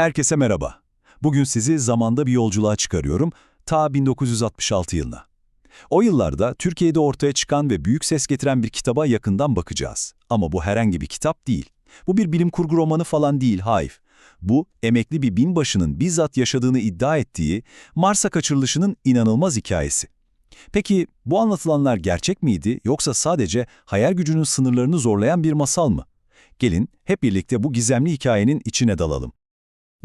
Herkese merhaba. Bugün sizi zamanda bir yolculuğa çıkarıyorum, ta 1966 yılına. O yıllarda Türkiye'de ortaya çıkan ve büyük ses getiren bir kitaba yakından bakacağız. Ama bu herhangi bir kitap değil. Bu bir bilim kurgu romanı falan değil, hayır. Bu, emekli bir binbaşının bizzat yaşadığını iddia ettiği Mars'a kaçırılışının inanılmaz hikayesi. Peki bu anlatılanlar gerçek miydi yoksa sadece hayal gücünün sınırlarını zorlayan bir masal mı? Gelin hep birlikte bu gizemli hikayenin içine dalalım.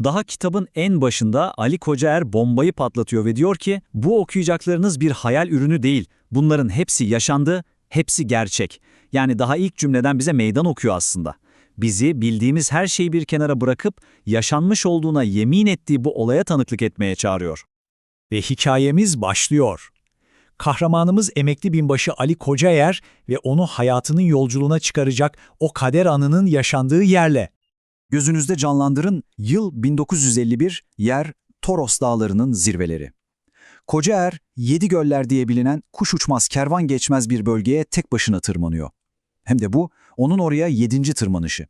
Daha kitabın en başında Ali Kocaer bombayı patlatıyor ve diyor ki bu okuyacaklarınız bir hayal ürünü değil. Bunların hepsi yaşandı, hepsi gerçek. Yani daha ilk cümleden bize meydan okuyor aslında. Bizi bildiğimiz her şeyi bir kenara bırakıp yaşanmış olduğuna yemin ettiği bu olaya tanıklık etmeye çağırıyor. Ve hikayemiz başlıyor. Kahramanımız emekli binbaşı Ali Kocaer ve onu hayatının yolculuğuna çıkaracak o kader anının yaşandığı yerle. Gözünüzde canlandırın yıl 1951, yer Toros Dağları'nın zirveleri. Kocaer, Yedi Göller diye bilinen kuş uçmaz kervan geçmez bir bölgeye tek başına tırmanıyor. Hem de bu onun oraya yedinci tırmanışı.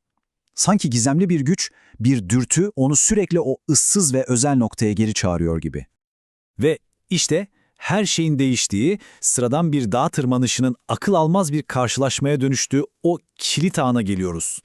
Sanki gizemli bir güç, bir dürtü onu sürekli o ıssız ve özel noktaya geri çağırıyor gibi. Ve işte her şeyin değiştiği, sıradan bir dağ tırmanışının akıl almaz bir karşılaşmaya dönüştüğü o kilit ana geliyoruz.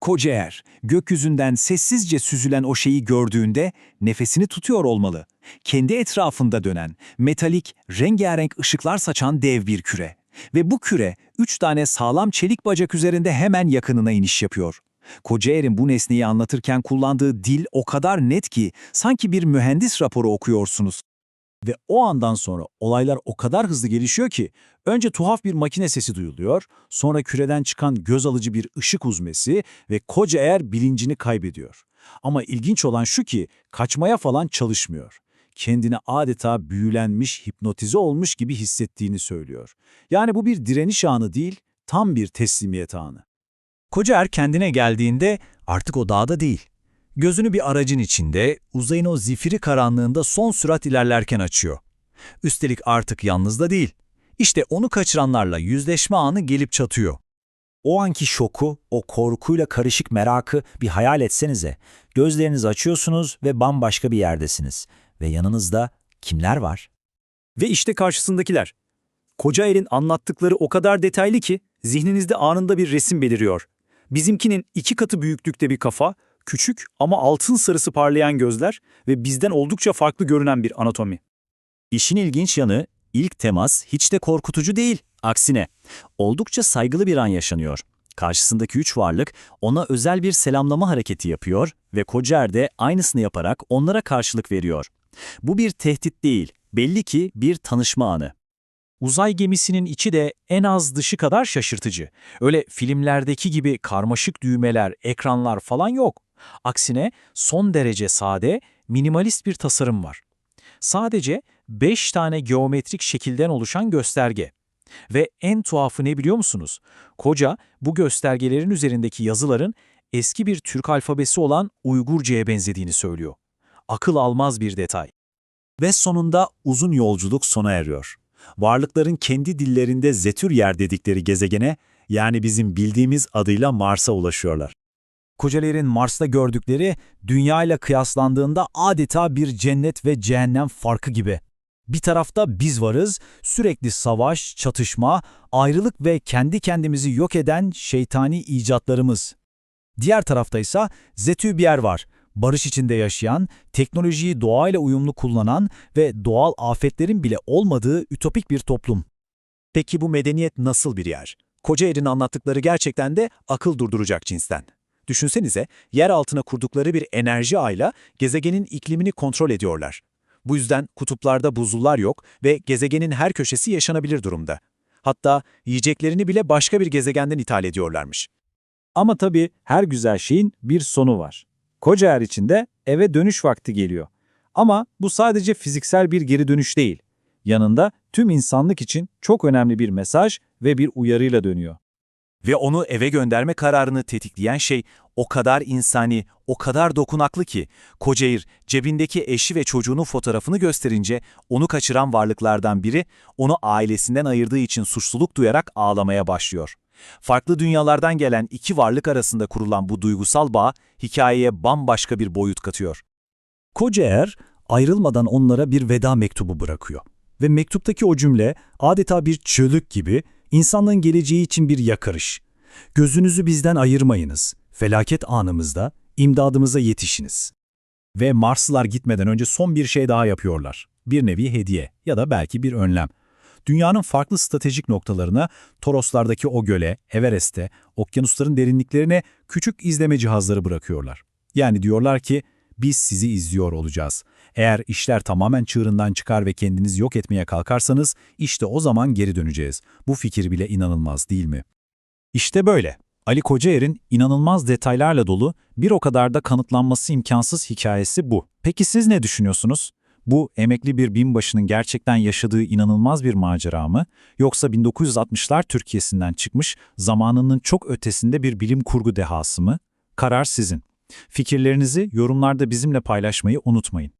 Kocaer, gökyüzünden sessizce süzülen o şeyi gördüğünde nefesini tutuyor olmalı. Kendi etrafında dönen, metalik, rengarenk ışıklar saçan dev bir küre. Ve bu küre, üç tane sağlam çelik bacak üzerinde hemen yakınına iniş yapıyor. Kocaer'in bu nesneyi anlatırken kullandığı dil o kadar net ki sanki bir mühendis raporu okuyorsunuz. Ve o andan sonra olaylar o kadar hızlı gelişiyor ki önce tuhaf bir makine sesi duyuluyor, sonra küreden çıkan göz alıcı bir ışık uzmesi ve koca eğer bilincini kaybediyor. Ama ilginç olan şu ki kaçmaya falan çalışmıyor. Kendini adeta büyülenmiş, hipnotize olmuş gibi hissettiğini söylüyor. Yani bu bir direniş anı değil, tam bir teslimiyet anı. Koca er kendine geldiğinde artık o dağda değil. Gözünü bir aracın içinde, uzayın o zifiri karanlığında son sürat ilerlerken açıyor. Üstelik artık yalnız da değil. İşte onu kaçıranlarla yüzleşme anı gelip çatıyor. O anki şoku, o korkuyla karışık merakı bir hayal etsenize. Gözlerinizi açıyorsunuz ve bambaşka bir yerdesiniz. Ve yanınızda kimler var? Ve işte karşısındakiler. Kocaer'in anlattıkları o kadar detaylı ki zihninizde anında bir resim beliriyor. Bizimkinin iki katı büyüklükte bir kafa, küçük ama altın sarısı parlayan gözler ve bizden oldukça farklı görünen bir anatomi. İşin ilginç yanı, ilk temas hiç de korkutucu değil. Aksine, oldukça saygılı bir an yaşanıyor. Karşısındaki üç varlık ona özel bir selamlama hareketi yapıyor ve Kocer de aynısını yaparak onlara karşılık veriyor. Bu bir tehdit değil, belli ki bir tanışma anı. Uzay gemisinin içi de en az dışı kadar şaşırtıcı. Öyle filmlerdeki gibi karmaşık düğmeler, ekranlar falan yok. Aksine son derece sade, minimalist bir tasarım var. Sadece 5 tane geometrik şekilden oluşan gösterge. Ve en tuhafı ne biliyor musunuz? Koca bu göstergelerin üzerindeki yazıların eski bir Türk alfabesi olan Uygurca'ya benzediğini söylüyor. Akıl almaz bir detay. Ve sonunda uzun yolculuk sona eriyor. Varlıkların kendi dillerinde Zetür yer dedikleri gezegene, yani bizim bildiğimiz adıyla Mars'a ulaşıyorlar. Kocaler'in Mars'ta gördükleri Dünya ile kıyaslandığında adeta bir cennet ve cehennem farkı gibi. Bir tarafta biz varız, sürekli savaş, çatışma, ayrılık ve kendi kendimizi yok eden şeytani icatlarımız. Diğer tarafta ise Zetübyer var, barış içinde yaşayan, teknolojiyi doğayla uyumlu kullanan ve doğal afetlerin bile olmadığı ütopik bir toplum. Peki bu medeniyet nasıl bir yer? Kocaer'in anlattıkları gerçekten de akıl durduracak cinsten. Düşünsenize, yer altına kurdukları bir enerji ağıyla gezegenin iklimini kontrol ediyorlar. Bu yüzden kutuplarda buzullar yok ve gezegenin her köşesi yaşanabilir durumda. Hatta yiyeceklerini bile başka bir gezegenden ithal ediyorlarmış. Ama tabii her güzel şeyin bir sonu var. Kocaer için de eve dönüş vakti geliyor. Ama bu sadece fiziksel bir geri dönüş değil. Yanında tüm insanlık için çok önemli bir mesaj ve bir uyarıyla dönüyor. Ve onu eve gönderme kararını tetikleyen şey o kadar insani, o kadar dokunaklı ki Kocair cebindeki eşi ve çocuğunun fotoğrafını gösterince onu kaçıran varlıklardan biri onu ailesinden ayırdığı için suçluluk duyarak ağlamaya başlıyor. Farklı dünyalardan gelen iki varlık arasında kurulan bu duygusal bağ hikayeye bambaşka bir boyut katıyor. Koca er ayrılmadan onlara bir veda mektubu bırakıyor. Ve mektuptaki o cümle adeta bir çığlık gibi insanlığın geleceği için bir yakarış. Gözünüzü bizden ayırmayınız. Felaket anımızda imdadımıza yetişiniz. Ve Marslılar gitmeden önce son bir şey daha yapıyorlar. Bir nevi hediye ya da belki bir önlem. Dünyanın farklı stratejik noktalarına, Toroslardaki o göle, Everest'e, okyanusların derinliklerine küçük izleme cihazları bırakıyorlar. Yani diyorlar ki, biz sizi izliyor olacağız. Eğer işler tamamen çığırından çıkar ve kendinizi yok etmeye kalkarsanız, işte o zaman geri döneceğiz. Bu fikir bile inanılmaz değil mi? İşte böyle. Ali Kocaer'in inanılmaz detaylarla dolu, bir o kadar da kanıtlanması imkansız hikayesi bu. Peki siz ne düşünüyorsunuz? Bu emekli bir binbaşının gerçekten yaşadığı inanılmaz bir macera mı? Yoksa 1960'lar Türkiye'sinden çıkmış, zamanının çok ötesinde bir bilim kurgu dehası mı? Karar sizin. Fikirlerinizi yorumlarda bizimle paylaşmayı unutmayın.